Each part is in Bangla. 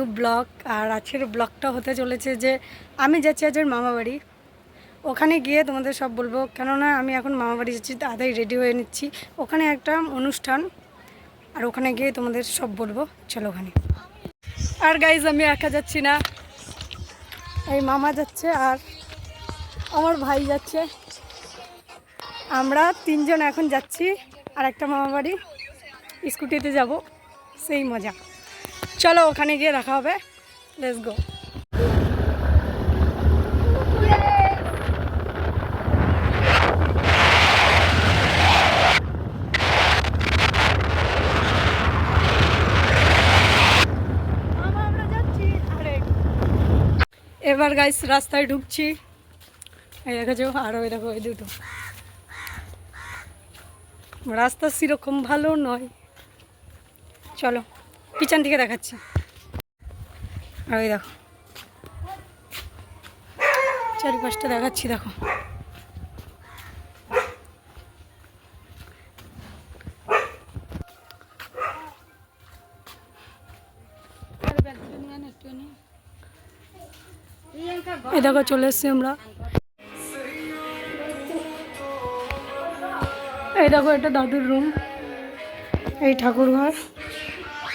নিউ ব্লগ আর আজকের ব্লগটা হতে চলেছে যে আমি যাচ্ছি আজের মামা বাড়ি। ওখানে গিয়ে তোমাদের সব বলব, কেননা আমি এখন মামা বাড়ি যাচ্ছি, তাড়াতাড়ি রেডি হয়ে নিচ্ছি। ওখানে একটা অনুষ্ঠান, আর ওখানে গিয়ে তোমাদের সব বলব। চলো ওখানে। আর গাইজ আমি একা যাচ্ছি না। এই মামা যাচ্ছে আর আমার ভাই যাচ্ছে। আমরা তিনজন এখন যাচ্ছি, আর একটা মামা বাড়ি। স্কুটিতে যাব, সেই মজা। চলো ওখানে গিয়ে দেখা হবে। লেটস গো এবার গাইস রাস্তায় ঢুকছি। এই দেখেছ আর ওই দেখো ওই দুটো। রাস্তা সেরকম ভালো নয়। চলো। পিছন থেকে দেখাচ্ছি। আর ওই দেখো। চারিপাশটা দেখাচ্ছি, দেখো। দেখো, চলে এসছি আমরা। এই দেখো, এটা দাদুর রুম এই ঠাকুর ঘর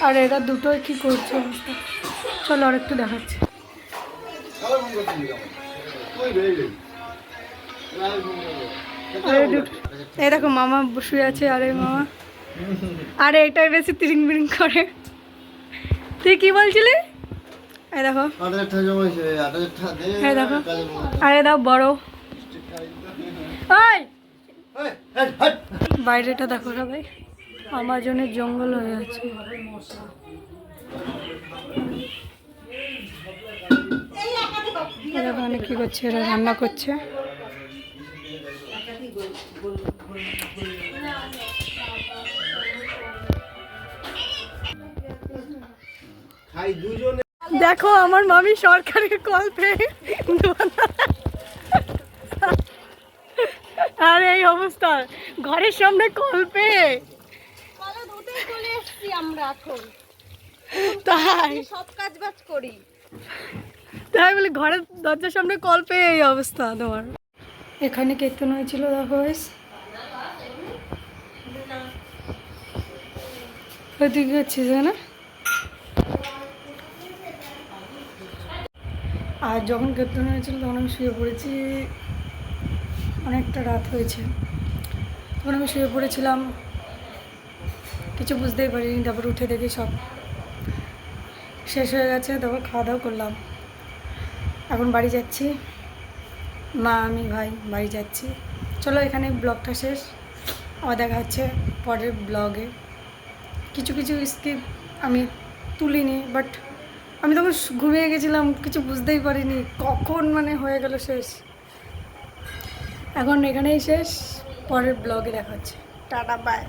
আর এরা দুটোই কি করছে অবস্থা? চলো আর একটু দেখাচ্ছি এই দেখো মামা শুয়ে আছে আরে মামা। আরে এটাই বেশি তিরিং বিরিং করে। তুই কি বলছিলি? এই দেখো। এই দেখো। আরে দাও বড়। ওই! বাইরেটা দেখো সবাই। আমাজনের জঙ্গল হয়ে আছে। এরা ওখানে কি করছে? এরা রান্না করছে। দেখো, আমার মামি সরকারি কল পেয়ে আর, এই অবস্থা। ঘরের সামনে কল পেয়ে। এসেছি আমরা এখন। তাই? সব কাজ বাজ করি। তাই বলে ঘরের দরজার সামনে কল পেয়ে এই অবস্থা তোমার। এখানে কীর্তন হয়েছিল দেখো তুই করছিস না? আর যখন কীর্তন হয়েছিল তখন আমি শুয়ে পড়েছি। অনেকটা রাত হয়েছে। তখন আমি শুয়ে পড়েছিলাম। কিছু বুঝতেই পারিনি, তারপর উঠে দেখি সব শেষ হয়ে গেছে, তারপর খাওয়া দাওয়া করলাম। এখন বাড়ি যাচ্ছি। মা, আমি, ভাই, বাড়ি যাচ্ছি। চলো এখানে ব্লগটা শেষ। আবার দেখা হচ্ছে পরের ব্লগে। কিছু কিছু স্কিপ আমি তুলিনি বাট আমি তখন ঘুমিয়ে গেছিলাম, কিছু বুঝতেই পারিনি। কখন মানে হয়ে গেল শেষ। এখন এখানেই শেষ। পরের ব্লগে দেখা হচ্ছে। Tata bye